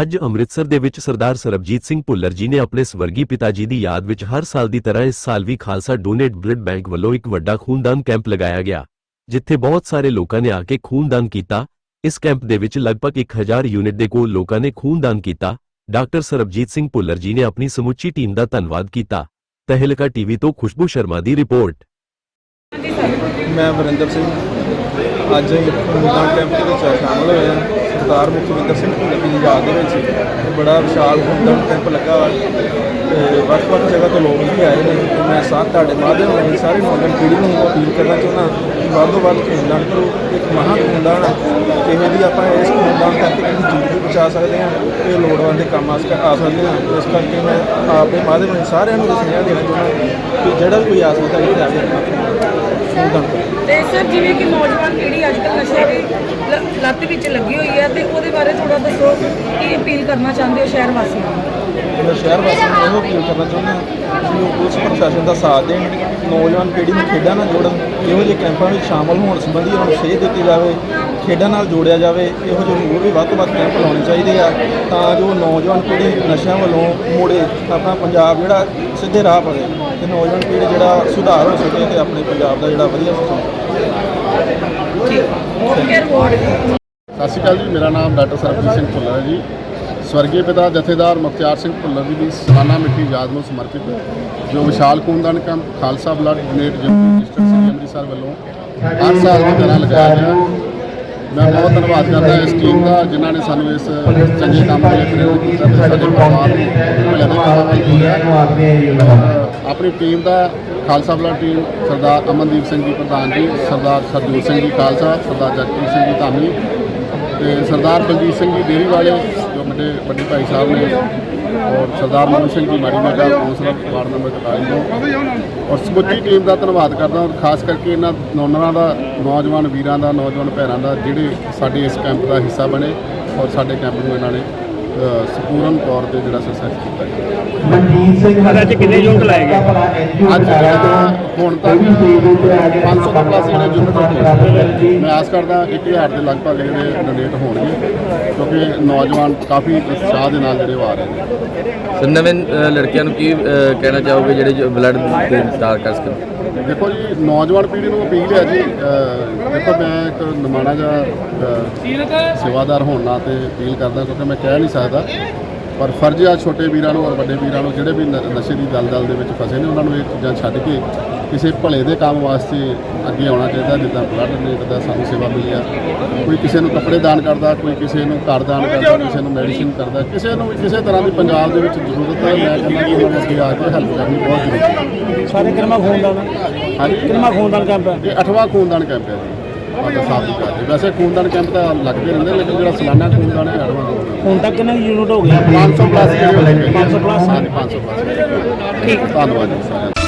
ਅੱਜ ਅੰਮ੍ਰਿਤਸਰ ਦੇ ਵਿੱਚ ਸਰਦਾਰ ਸਰਬਜੀਤ ਸਿੰਘ ਭੁੱਲਰ ਜੀ ਨੇ ਆਪਣੇ ਸਵਰਗੀ ਪਿਤਾ ਜੀ ਦੀ ਯਾਦ ਵਿੱਚ ਹਰ ਸਾਲ ਦੀ ਤਰ੍ਹਾਂ ਇਸ ਸਾਲ ਵੀ ਖਾਲਸਾ ਡੋਨੇਟ ਬਲੱਡ ਬੈਂਕ ਵੱਲੋਂ ਇੱਕ ਵੱਡਾ ਖੂਨਦਾਨ ਕੈਂਪ ਲਗਾਇਆ ਗਿਆ, ਜਿੱਥੇ ਬਹੁਤ ਸਾਰੇ ਲੋਕਾਂ ਨੇ ਆ ਕੇ ਖੂਨਦਾਨ ਕੀਤਾ। ਇਸ ਕੈਂਪ ਦੇ ਵਿੱਚ ਲਗਭਗ 1000 ਯੂਨਿਟ ਦੇ ਕੋਲ ਲੋਕਾਂ ਨੇ ਖੂਨਦਾਨ ਕੀਤਾ। ਡਾਕਟਰ ਸਰਬਜੀਤ ਸਿੰਘ ਭੁੱਲਰ ਜੀ ਨੇ ਆਪਣੀ ਸਮੁੱਚੀ ਟੀਮ ਦਾ ਧੰਨਵਾਦ ਕੀਤਾ। ਤਹਿਲਕਾ ਟੀਵੀ ਤੋਂ ਖੁਸ਼ਬੂ ਸ਼ਰਮਾ ਦੀ ਰਿਪੋਰਟ। ਮੈਂ ਵਰਿੰਦਰ ਸਿੰਘ। ਅੱਜ ਹੀ ਕੈਂਪ ਦੇ ਵਿੱਚ ਸ਼ਾਮਲ ਹੋਇਆ ਸਰਦਾਰ ਮੁਖਵਿੰਦਰ ਸਿੰਘ ਭੁੱਲਰ ਦੀ ਯਾਦ ਦੇ ਵਿੱਚ ਇਹ ਬੜਾ ਵਿਸ਼ਾਲ ਖੂਨਦਾਨ ਕੈਂਪ ਲੱਗਾ ਵਾ ਤੇ ਵੱਖ-ਵੱਖ ਜਗ੍ਹਾ ਤੋਂ ਲੋਕ ਵੀ ਆਏ ਨੇ। ਤੇ ਮੈਂ ਸਾਥ ਤੁਹਾਡੇ ਮਾਧਿਅਮ ਰਾਹੀਂ ਸਾਰੀ ਨੌਜਵਾਨ ਪੀੜ੍ਹੀ ਨੂੰ ਅਪੀਲ ਕਰਨਾ ਚਾਹੁੰਦਾ ਕਿ ਵੱਧ ਤੋਂ ਵੱਧ ਖੂਨਦਾਨ ਕਰੋ। ਇੱਕ ਮਹਾਂ ਖੂਨਦਾਨ ਆ। ਕਿਸੇ ਦੀ ਆਪਾਂ ਇਸ ਖੂਨਦਾਨ ਕਰਕੇ ਕਿਸੇ ਜੀਵ ਜ਼ਿੰਦਗੀ ਬਚਾ ਸਕਦੇ ਹਾਂ। ਇਹ ਲੋੜਵੰਦ ਦੇ ਕੰਮ ਆ ਆ ਸਕਦੇ ਹਾਂ। ਇਸ ਕਰਕੇ ਮੈਂ ਆਪਣੇ ਮਾਧਿਅਮ ਰਾਹੀਂ ਸਾਰਿਆਂ ਨੂੰ ਇਹ ਸੁਨੇਹਾ ਦੇਣਾ ਚਾਹੁੰਦਾ ਕਿ ਜਿਹੜਾ ਵੀ ਕੋਈ ਆ ਸਕਦਾ ਇੱਥੇ ਆ ਕੇ ਤੇ ਸਰ, ਜਿਵੇਂ ਕਿ ਨੌਜਵਾਨ ਪੀੜ੍ਹੀ ਅੱਜ ਕੱਲ੍ਹ ਨਸ਼ੇ ਦੀ ਲ- ਲੱਤ ਵਿੱਚ ਲੱਗੀ ਹੋਈ ਹੈ ਤੇ ਉਹਦੇ ਬਾਰੇ ਥੋੜਾ ਦੱਸੋ ਕੀ ਅਪੀਲ ਕਰਨਾ ਚਾਹੁੰਦੇ ਹੋ ਸ਼ਹਿਰ ਵਾਸੀਆਂ ਨੂੰ? ਮੈਂ ਸ਼ਹਿਰ ਵਾਸੀਆਂ ਨੂੰ ਇਹੋ ਅਪੀਲ ਕਰਨਾ ਚਾਹੁੰਦਾ ਕਿ ਉਹ ਪੁਲਿਸ ਪ੍ਰਸ਼ਾਸਨ ਦਾ ਸਾਥ ਦੇਣ। ਨੌਜਵਾਨ ਪੀੜ੍ਹੀ ਨੂੰ ਖੇਡਾਂ ਨਾਲ ਜੋੜਨ ਇਹੋ ਜਿਹੇ ਕੈਂਪਾਂ ਵਿੱਚ ਸ਼ਾਮਲ ਹੋਣ ਸੰਬੰਧੀ ਉਹਨਾਂ ਨੂੰ ਸੇਧ ਦਿੱਤੀ ਜਾਵੇ ਖੇਡਾਂ ਨਾਲ ਜੋੜਿਆ ਜਾਵੇ ਇਹੋ ਜਿਹੇ ਹੋਰ ਵੀ ਵੱਧ ਤੋਂ ਵੱਧ ਕੈਂਪ ਲਾਉਣੇ ਚਾਹੀਦੇ ਆ ਤਾਂ ਜੋ ਨੌਜਵਾਨ ਪੀੜ੍ਹੀ ਨਸ਼ਿਆਂ ਵੱਲੋਂ ਮੋੜੇ ਆਪਣਾ ਪੰਜਾਬ ਜਿਹੜਾ ਸਿੱਧੇ ਰਾਹ ਪਵੇ ਤੇ ਨੌਜਵਾਨ ਪੀੜ੍ਹੀ ਜਿਹੜਾ ਸੁਧਾਰ ਹੋ ਸਕੇ ਤੇ ਆਪਣੇ ਪੰਜਾਬ ਦਾ ਜਿਹੜਾ ਵਧੀਆ ਹੋ ਸਕੇ ਸਤਿ ਸ਼੍ਰੀ ਅਕਾਲ ਜੀ ਮੇਰਾ ਨਾਮ ਡਾਕਟਰ ਸਰਬਜੀਤ ਸਿੰਘ ਭੁੱਲਰ ਹੈ ਜੀ। ਸਵਰਗੀ ਪਿਤਾ ਜਥੇਦਾਰ ਮੁਖਤਿਆਰ ਸਿੰਘ ਭੁੱਲਰ ਜੀ ਦੀ ਸਲਾਨਾ ਮਿੱਠੀ ਯਾਦ ਨੂੰ ਸਮਰਪਿਤ, ਜੋ ਵਿਸ਼ਾਲ ਖੂਨਦਾਨ camp, Khalsa blood donate general district city Amritsar ਵੱਲੋਂ ਹਰ ਸਾਲ ਦੀ ਤਰ੍ਹਾਂ ਲਗਾਇਆ ਗਿਆ। ਮੈਂ ਬਹੁਤ ਧੰਨਵਾਦ ਕਰਦਾ ਇਸ ਟੀਮ ਦਾ, ਜਿਨ੍ਹਾਂ ਨੇ ਸਾਨੂੰ ਇਸ ਚੰਗੇ ਕੰਮ ਲਈ ਪ੍ਰੇਰਿਤ ਕੀਤਾ ਤੇ ਸਾਡੇ ਪਰਿਵਾਰ ਨੂੰ ਆਪਣੀ ਟੀਮ ਦਾ ਖਾਲਸਾ ਬਲੱਡ ਟੀਮ ਸਰਦਾਰ ਅਮਨਦੀਪ ਸਿੰਘ ਜੀ ਪ੍ਰਧਾਨ ਜੀ, ਸਰਦਾਰ ਸਰਜੋਤ ਸਿੰਘ ਜੀ ਖਾਲਸਾ, ਸਰਦਾਰ ਜਗਪ੍ਰੀਤ ਸਿੰਘ ਜੀ ਧਾਮੀ ਤੇ ਸਰਦਾਰ ਬਲਜੀਤ ਸਿੰਘ ਜੀ ਡੇਰੀ ਵਾਲੇ ਜੋ ਵੱਡੇ ਵੱਡੇ ਭਾਈ ਸਾਹਿਬ ਨੇ ਔਰ ਸਰਦਾਰ ਮੋਹਨ ਸਿੰਘ ਜੀ ਮਾੜੀ ਮੱਗਾ ਕੌਂਸਲਰ ਵਾਰਡ ਨੰਬਰ 41 ਤੋਂ। ਔਰ ਸਮੁੱਚੀ ਟੀਮ ਦਾ ਧੰਨਵਾਦ ਕਰਦਾ ਔਰ ਖਾਸ ਕਰਕੇ ਇਹਨਾਂ ਨੌਜਵਾਨਾਂ ਦਾ, ਨੌਜਵਾਨ ਵੀਰਾਂ ਦਾ, ਨੌਜਵਾਨ ਭੈਣਾਂ ਦਾ, ਜਿਹੜੇ ਸਾਡੇ ਇਸ ਕੈਂਪ ਦਾ ਹਿੱਸਾ ਬਣੇ ਔਰ ਸਾਡੇ ਕੈਂਪ ਨੂੰ ਇਹਨਾਂ ਨੇ ਸੰਪੂਰਨ ਤੌਰ ਤੇ ਜਿਹੜਾ ਸਕਸੈਸ ਕੀਤਾ ਗਿਆ। ਮਨਜੀਤ ਸਿੰਘ ਅੱਜ ਕਿੰਨੇ ਯੂਨਿਟ ਲਾਏ ਗਏ? ਅੱਜ ਜਿਹੜਾ ਹੁਣ ਤੱਕ 500 ਤੋਂ ਪਲੱਸ ਜਿਹੜੇ ਯੂਨਿਟ ਹੋਣਗੇ ਮੈਂ ਆਸ ਕਰਦਾ 1000 ਦੇ ਲਗਭਗ ਜਿਹੜੇ ਡੋਨੇਟ ਹੋਣਗੇ ਕਿਉਂਕਿ ਨੌਜਵਾਨ ਕਾਫੀ ਉਤਸ਼ਾਹ ਦੇ ਨਾਲ ਜਿਹੜੇ ਉਹ ਆ ਰਹੇ ਨੇ। ਸਰ ਨਵੇਂ ਲੜਕਿਆਂ ਨੂੰ ਕੀ ਕਹਿਣਾ ਚਾਹੋਗੇ ਜਿਹੜੇ ਬਲੱਡ ਦੇ ਸਟਾਰ ਕਰ ਸਕਣ? ਦੇਖੋ ਜੀ ਨੌਜਵਾਨ ਪੀੜ੍ਹੀ ਨੂੰ ਅਪੀਲ ਹੈ ਜੀ ਦੇਖੋ ਮੈਂ ਇੱਕ ਨਿਮਾਣਾ ਜਿਹਾ ਅਹ, ਸੇਵਾਦਾਰ ਹੋਣ ਨਾਲ ਤੇ ਅਪੀਲ ਕਰਦਾ ਕਿਉਂਕਿ ਮੈਂ ਕਹਿ ਨਹੀਂ ਸਕਦਾ ਪਰ ਫਰਜ਼ ਆ ਛੋਟੇ ਵੀਰਾਂ ਨੂੰ ਔਰ ਵੱਡੇ ਵੀਰਾਂ ਨੂੰ ਜਿਹੜੇ ਵੀ ਨਸ਼ੇ ਦੀ ਦਲਦਲ ਦੇ ਵਿੱਚ ਫਸੇ ਨੇ ਉਹਨਾਂ ਨੂੰ ਇਹ ਚੀਜ਼ਾਂ ਛੱਡ ਕੇ ਕਿਸੇ ਭਲੇ ਦੇ ਕੰਮ ਵਾਸਤੇ ਅੱਗੇ ਆਉਣਾ ਚਾਹੀਦਾ ਜਿੱਦਾਂ ਬਲੱਡ ਡੋਨੇਟ ਦਾ ਸਾਨੂੰ ਸੇਵਾ ਮਿਲੀ ਆ। ਕੋਈ ਕਿਸੇ ਨੂੰ ਕੱਪੜੇ ਦਾਨ ਕਰਦਾ ਕੋਈ ਕਿਸੇ ਨੂੰ ਘਰ ਦਾਨ ਕਰਦਾ ਕਿਸੇ ਨੂੰ ਮੈਡੀਸਿਨ ਕਰਦਾ ਕਿਸੇ ਨੂੰ ਵੀ ਕਿਸੇ ਤਰ੍ਹਾਂ ਦੀ ਪੰਜਾਬ ਦੇ ਵਿੱਚ ਜ਼ਰੂਰਤ ਹੈ ਮੈਂ ਕਹਿੰਦਾ ਕਿ ਉਹਨਾਂ ਨੂੰ ਅੱਗੇ ਆ ਕੇ ਹੈਲਪ ਕਰਨੀ ਬਹੁਤ ਜ਼ਰੂਰੀ ਹੈ। ਸਾਰੇ ਕਿਰਮਾ ਖੂਨਦਾਨ ਹਾਂਜੀ। ਕਿਰਮਾ ਖੂਨਦਾਨ ਕੈਂਪ ਹੈ। ਇਹ ਅਠਵਾਂ ਖੂਨਦਾਨ ਕੈਂਪ ਹੈ ਜੀ। ਫਾਦਰ ਸਾਹਿਬ ਦੀ ਕਾਜ ਵੈਸੇ ਖੂਨਦਾਨ ਕੈਂਪ ਤਾਂ ਲੱਗਦੇ ਰਹਿੰਦੇ ਲੇਕਿਨ ਜਿਹੜਾ ਸਾਲਾਨਾ ਖੂਨਦਾਨ ਹੈ ਖੂਨਦਾਨ। ਹੁਣ ਤੱਕ ਕਿੰਨੇ ਯੂਨਿਟ ਹੋ ਗਏ? 500 ਪਲੱਸ ਜਿਹੜੇ ਹੋ ਗਏ। 500 plus? ਹਾਂਜੀ 500 ਪਲੱਸ ਠੀਕ। ਧੰਨਵਾਦ ਜੀ। ਸਾਰਿਆਂ ਦਾ